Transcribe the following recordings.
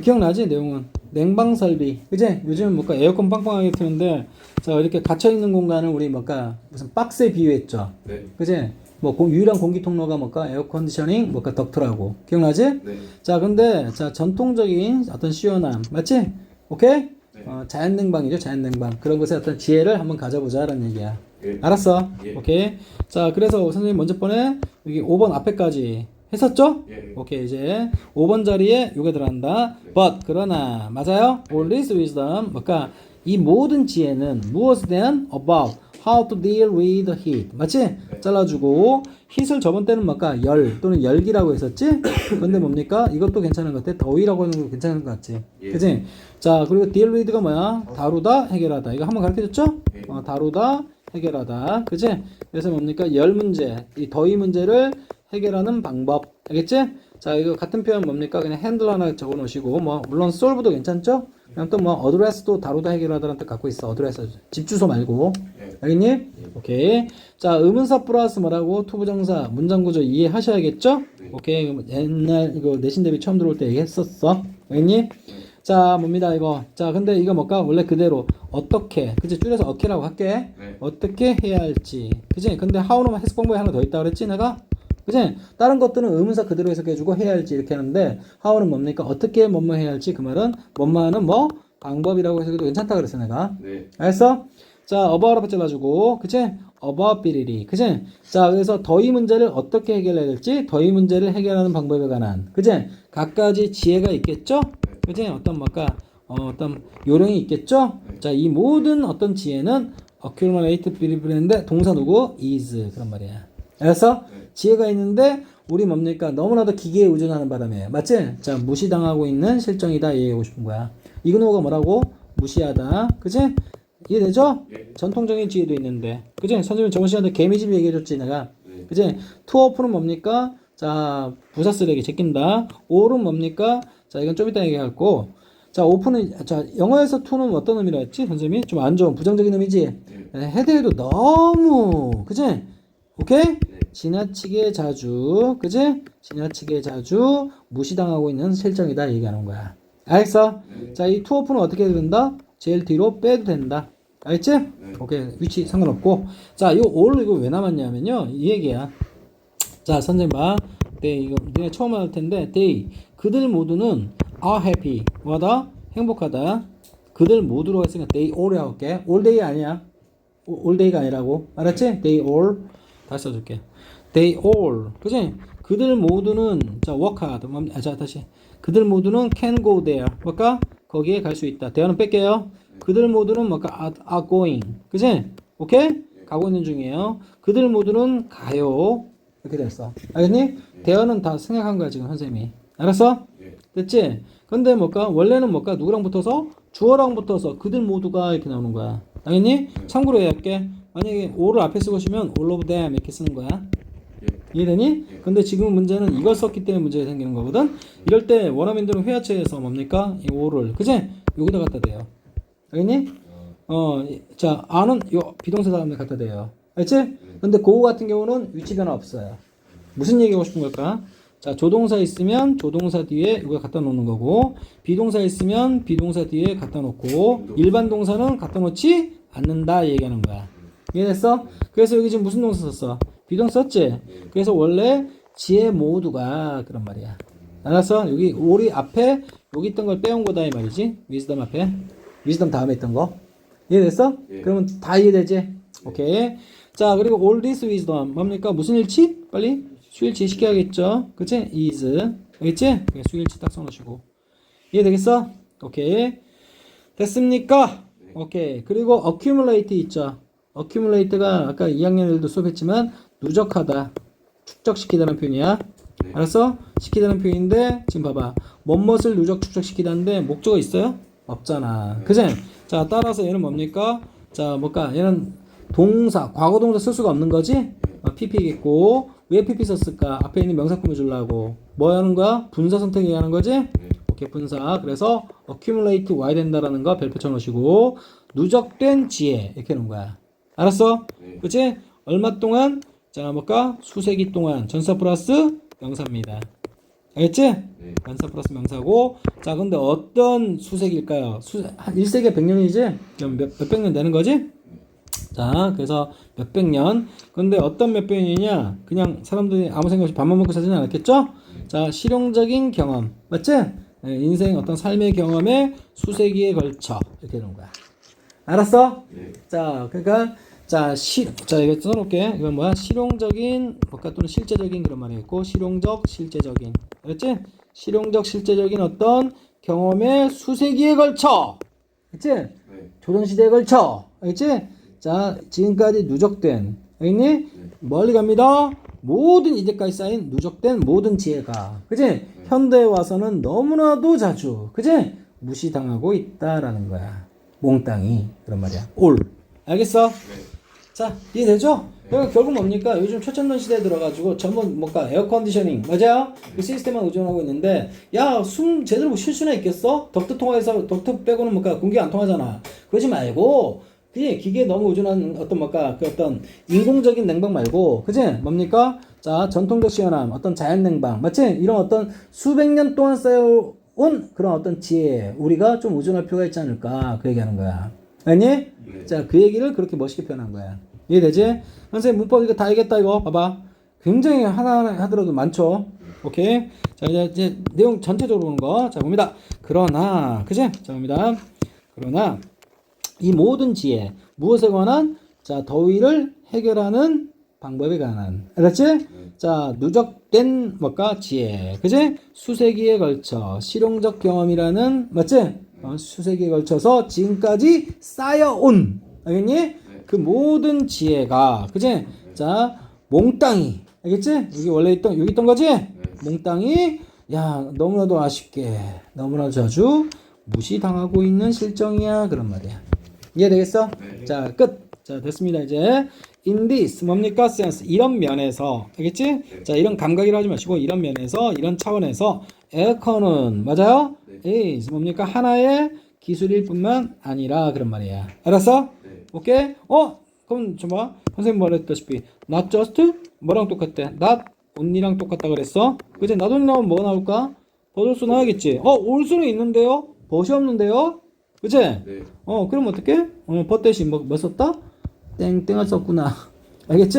기억나지 내용은? 냉방 설비. 그지? 요즘 뭔가 에어컨 빵빵하게 트는데 자 이렇게 갇혀 있는 공간을 우리 뭔가 무슨 박스에 비유했죠? 네. 그지? 뭐 공- 유일한 공기 통로가 뭔가? 에어 컨디셔닝 뭔가 덕트라고. 기억나지? 네. 자 근데 자 전통적인 어떤 시원함. 맞지? 오케이? 네. 어, 자연 냉방이죠 자연 냉방. 그런 것의 어떤 지혜를 한번 가져보자라는 얘기야. 예. 알았어? 예. 오케이? 자 그래서 선생님 먼저 번에 여기 5번 앞에까지 했었죠 예. 오케이 이제 5번 자리에 요게 들어간다. but 그러나 맞아요. all this wisdom 그러니까 이 모든 지혜는 무엇에 대한 about how to deal with heat 맞지? 잘라주고 heat을 저번 때는 뭔가 열 또는 열기라고 했었지? 근데 뭡니까? 이것도 괜찮은 것 같아. 더위라고 하는 거 괜찮은 것 같지? 예. 그지? 자 그리고 deal with가 뭐야? 다루다 해결하다. 이거 한번 가르쳐줬죠? 예. 어, 다루다 해결하다. 그지? 그래서 뭡니까? 열 문제, 이 더위 문제를 해결하는 방법. 알겠지? 자, 이거 같은 표현 뭡니까? 그냥 핸들 하나 적어 놓으시고, 뭐, 물론 solve도 괜찮죠? 그냥 또 뭐, address도 다루다 해결하다라는 뜻 갖고 있어. address. 집 주소 말고. 예. 알겠니? 오케이. 자, 의문사 플러스 뭐라고? 투부정사, 문장 구조 이해하셔야겠죠? 오케이. 그럼 옛날 이거 내신 대비 처음 들어올 때 얘기했었어. 알겠니? 자, 뭡니다, 이거. 자, 근데 이거 뭘까? 원래 그대로. 어떻게. 그치? 줄여서 어케라고 할게. 네. 어떻게 해야 할지. 그지? 근데 how는 해석 방법이 하나 더 있다 그랬지, 내가? 그지? 다른 것들은 의문사 그대로 해석해주고 해야 할지 이렇게 하는데, how는 뭡니까? 어떻게 뭐뭐 해야 할지. 그 말은, 뭐뭐하는 뭐? 방법이라고 해석해도 괜찮다 그랬어, 내가. 네. 알았어? 자, about 앞에 잘라주고, 그치? availability, 그치? 자, 그래서 더위 문제를 어떻게 해결해야 될지, 더위 문제를 해결하는 방법에 관한, 그치? 각가지 지혜가 있겠죠? 그치? 어떤, 뭐까, 어, 어떤 요령이 있겠죠? 자, 이 모든 어떤 지혜는 accumulate belief인데, 동사 누구? is. 그런 말이야. 알았어? 지혜가 있는데, 우리 뭡니까? 너무나도 기계에 의존하는 바람에. 맞지? 자, 무시당하고 있는 실정이다. 얘기하고 싶은 거야. 이근호가 뭐라고? 무시하다. 그치? 이해되죠? 예. 전통적인 지혜도 있는데. 그치? 선생님 저번 시간에 개미집 얘기해줬지, 내가. 네. 그치? 투어프는 뭡니까? 자, 부사 쓰레기 제낀다. 올은 뭡니까? 자, 이건 좀 이따 얘기할 거. 자, 오픈은, 자, 영어에서 투는 어떤 의미라 했지? 선생님이? 좀 안 좋은, 부정적인 의미지? 네, 헤드에도 너무, 그치? 오케이? 지나치게 자주, 그치? 지나치게 자주 무시당하고 있는 실정이다 얘기하는 거야. 알겠어? 자, 이 투어프는 어떻게 된다? 제일 뒤로 빼도 된다. 알겠지? 오케이. 위치 상관없고. 자, 이 all 이거 왜 남았냐면요. 이 얘기야. 자, 선생님 봐. they, 이거 니네 처음 할 텐데, they. 그들 모두는 are happy. 뭐다? 행복하다. 그들 모두로 했으니까 they all이 할게. all day 아니야. all day가 아니라고. 알았지? they all. 다시 써줄게. they all. 그지? 그들 모두는, 자, work hard. 뭐, 아, 자, 다시. 그들 모두는 can go there. 뭘까? 거기에 갈 수 있다. 대화는 뺄게요. 그들 모두는 뭘까? are, are going. 그지? 오케이? 가고 있는 중이에요. 그들 모두는 가요. 이렇게 됐어. 알겠니? 대화는 다 생각한 거야, 지금 선생님이. 알았어? 예. 됐지? 근데 뭘까? 원래는 뭘까? 누구랑 붙어서? 주어랑 붙어서 그들 모두가 이렇게 나오는 거야. 알겠니? 참고로 해할게. 만약에 all을 앞에 쓰고 싶으면 all of them 이렇게 쓰는 거야. 예. 이해되니? 근데 지금 문제는 이걸 썼기 때문에 문제가 생기는 거거든? 이럴 때 원어민들은 회화체에서 뭡니까? 이 all을. 그지? 여기다 갖다 대요. 알겠니? 어, 이- 자, 아는 요 비동사 다음에 갖다 대요. 알지? 근데 고우 같은 경우는 위치 변화 없어요. 무슨 얘기하고 싶은 걸까? 자, 조동사 있으면 조동사 뒤에 이거 갖다 놓는 거고, 비동사 있으면 비동사 뒤에 갖다 놓고, 일반 동사는 갖다 놓지 않는다 얘기하는 거야. 이해됐어? 그래서 여기 지금 무슨 동사 썼어? 비동사 썼지? 그래서 원래 지혜 모두가 그런 말이야. 알았어? 여기 오리 앞에 여기 있던 걸 빼온 거다 이 말이지? 위즈덤 앞에. 위즈덤 다음에 있던 거. 이해됐어? 예. 그러면 다 이해되지? 오케이. 자, 그리고 all this wisdom. 뭡니까? 무슨 일치? 빨리 수일치 시켜야겠죠? 그치? is. 알겠지? 수일치 딱 써놓으시고. 이해되겠어? 오케이. 됐습니까? 오케이. 그리고 accumulate 있죠? Accumulate가 아까 2학년들도 수업했지만 누적하다. 축적시키다는 표현이야. 알았어? 시키다는 표현인데 지금 봐봐. 뭐뭇을 누적 축적시키다는데 목적어 있어요? 없잖아. 그지? 자, 따라서 얘는 뭡니까? 자, 뭘까? 얘는 동사, 과거 동사 쓸 수가 없는 거지? 어, PP겠고 왜 PP 썼을까? 앞에 있는 명사 꾸며주려고. 뭐 하는 거야? 분사 선택 얘기하는 거지? 오케이, 분사. 그래서 accumulate 와야 된다라는 거 별표 쳐놓으시고 누적된 지혜 이렇게 하는 거야. 알았어? 네. 그치? 얼마 동안? 자, 뭘까? 수세기 동안 전사 플러스 명사입니다. 알겠지? 네. 관사 플러스 명사고 자 근데 어떤 수색일까요? 수, 한 1세기에 100년이지? 그럼 몇, 몇백 년 되는 거지? 자 그래서 몇백 년 근데 어떤 몇백 년이냐 그냥 사람들이 아무 생각 없이 밥만 먹고 사지는 않았겠죠? 자 실용적인 경험 맞지? 네, 인생 어떤 삶의 경험에 수세기에 걸쳐 이렇게 되는 거야 알았어? 네. 자, 그러니까 자, 시, 자 이거 써놓을게. 이건 뭐야? 실용적인 뭔가 또는 실제적인 그런 말이겠고, 실용적, 실제적인, 알았지? 실용적, 실제적인 어떤 경험의 수세기에 걸쳐, 알겠지? 네. 조선 시대에 걸쳐, 알겠지? 자, 지금까지 누적된, 알겠니? 멀리 갑니다. 모든 이제까지 쌓인 누적된 모든 지혜가, 그지? 현대에 와서는 너무나도 자주, 그지? 무시당하고 있다라는 거야. 몽땅이 그런 말이야. 올, 알겠어? 네. 자, 이해되죠? 그러니까 결국 뭡니까? 요즘 초천년 시대에 들어가지고 전부 뭔가 에어컨디셔닝, 맞아요? 그 시스템만 의존하고 있는데, 야, 숨 제대로 쉴 수나 있겠어? 덕트 통화해서, 덕트 빼고는 뭔가 공기가 안 통하잖아. 그러지 말고, 그게 기계에 너무 의존한 어떤 뭔가 그 어떤 인공적인 냉방 말고, 그지? 뭡니까? 자, 전통적 시원함, 어떤 자연 냉방, 맞지? 이런 어떤 수백 년 동안 쌓여 온 그런 어떤 지혜, 우리가 좀 의존할 필요가 있지 않을까? 그 얘기하는 거야. 아니? 네. 자, 그 얘기를 그렇게 멋있게 표현한 거야. 이해되지? 선생님 문법 이거 다 알겠다 이거 봐봐. 굉장히 하나하나 하더라도 많죠. 오케이. 자, 이제, 이제 내용 전체적으로 보는 거. 자, 봅니다. 그러나, 그지? 자, 봅니다. 그러나 이 모든 지혜 무엇에 관한 자, 더위를 해결하는 방법에 관한. 알았지? 자, 누적된 뭐가 지혜. 그지? 수세기에 걸쳐 실용적 경험이라는 맞지? 어, 수세기에 걸쳐서 지금까지 쌓여온 알겠니? 그 모든 지혜가 그지? 자 몽땅이 알겠지? 여기 원래 있던 여기 있던 거지? 몽땅이 야 너무나도 아쉽게 너무나도 자주 무시당하고 있는 실정이야 그런 말이야 이해되겠어? 네. 자 끝. 자 됐습니다 이제 in this 뭡니까 sense 이런 면에서 알겠지? 자 이런 감각이라 하지 마시고 이런 면에서 이런 차원에서 에어컨은 맞아요? is 뭡니까 하나의 기술일 뿐만 아니라 그런 말이야 알았어? 네. 오케이? 어? 그럼 줘봐 선생님 말했다시피 not just 뭐랑 똑같대? not only랑 똑같다 그랬어 그치? not only 나오면 뭐가 나올까? 버섯수 나와야겠지 어? 올 수는 있는데요? 벗이 없는데요? 그치? 네. 어 그럼 어떻게? 어, 벗 대신 뭐, 뭐 썼다? 땡땡을 썼구나 알겠지?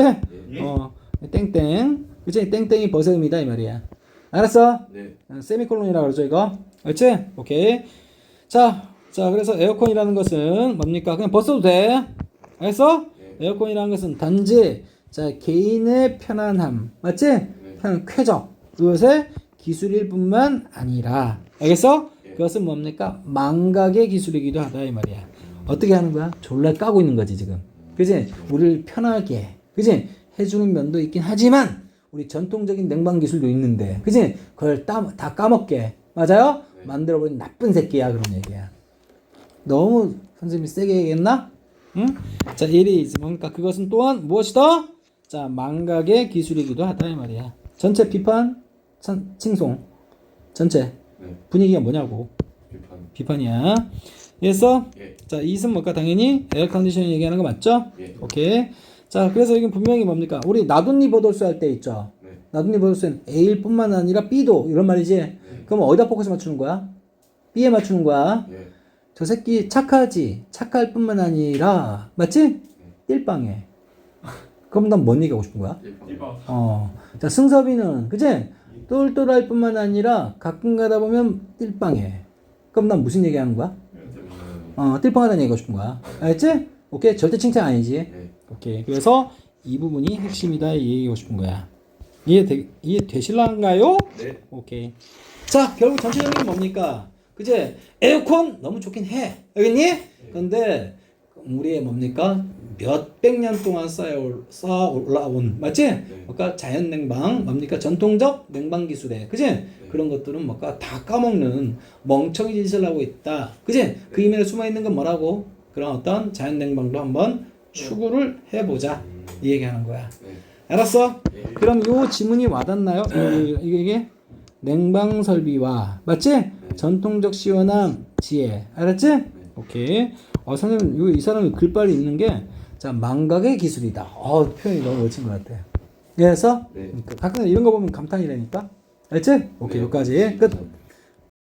어 땡땡 그치? 땡땡이 의미다 이 말이야 알았어? 네. 어, 세미콜론이라고 그러죠 이거 알지? 오케이 자, 자 그래서 에어컨이라는 것은 뭡니까 그냥 벗어도 돼 알겠어? 에어컨이라는 것은 단지 자 개인의 편안함 맞지? 편한 쾌적 그것의 기술일 뿐만 아니라 알겠어? 그것은 뭡니까 망각의 기술이기도 하다 이 말이야 어떻게 하는 거야? 졸라 까고 있는 거지 지금 그지? 우리를 편하게 그지? 해주는 면도 있긴 하지만 우리 전통적인 냉방 기술도 있는데 그지? 그걸 따, 다 까먹게 맞아요? 만들어버린 나쁜 새끼야 그런 얘기야 너무 선생님이 세게 얘기했나? 응? 자, it is 뭡니까? 그것은 또한 무엇이다? 자, 망각의 기술이기도 하다 이 말이야. 전체 비판, 천, 칭송, 전체 네. 분위기가 뭐냐고 비판. 비판이야. 그래서 예. 자, 이은 뭘까? 당연히 에어 컨디셔닝 얘기하는 거 맞죠? 예. 오케이. 자, 그래서 이건 분명히 뭡니까? 우리 나돈니 버돌수 할 때 있죠. 네. 나돈니 버돌수는 A일 뿐만 아니라 B도 이런 말이지. 그럼 어디다 포커스 맞추는 거야? B에 맞추는 거야. 예. 저 새끼 착하지 착할 뿐만 아니라 맞지? 띨빵해 그럼 난 뭔 얘기하고 싶은 거야? 일반. 어. 자 승섭이는 그지? 똘똘할 뿐만 아니라 가끔 가다 보면 띨빵해 그럼 난 무슨 얘기 하는 거야? 어 띨빵하다는 얘기하고 싶은 거야 알겠지? 오케이 절대 칭찬 아니지 네. 오케이 그래서 이 부분이 핵심이다 이 얘기하고 싶은 거야 이해되, 이해되실란가요? 네. 오케이. 자, 결국 전체적인 게 뭡니까? 그제 에어컨 너무 좋긴 해. 알겠니? 근데 우리의 뭡니까? 몇백 년 동안 쌓여 쌓아 올라온 맞지? 뭔가 자연 냉방 뭡니까? 전통적 냉방 기술에 그지? 그런 것들은 뭔가 다 까먹는 멍청이 짓을 하고 있다. 그지? 그 이면에 숨어 있는 건 뭐라고? 그런 어떤 자연 냉방도 한번 추구를 해보자. 이 얘기하는 거야. 네. 알았어? 그럼 요 지문이 와닿나요? 이게, 이게, 이게 냉방 설비와 맞지? 전통적 시원함 지혜 알았지? 오케이. 어 선생님 이 사람이 글빨이 있는 게 자 망각의 기술이다. 어 표현이 너무 멋진 것 같아. 그래서 네. 가끔 이런 거 보면 감탄이라니까. 알지? 오케이, 여기까지. 끝.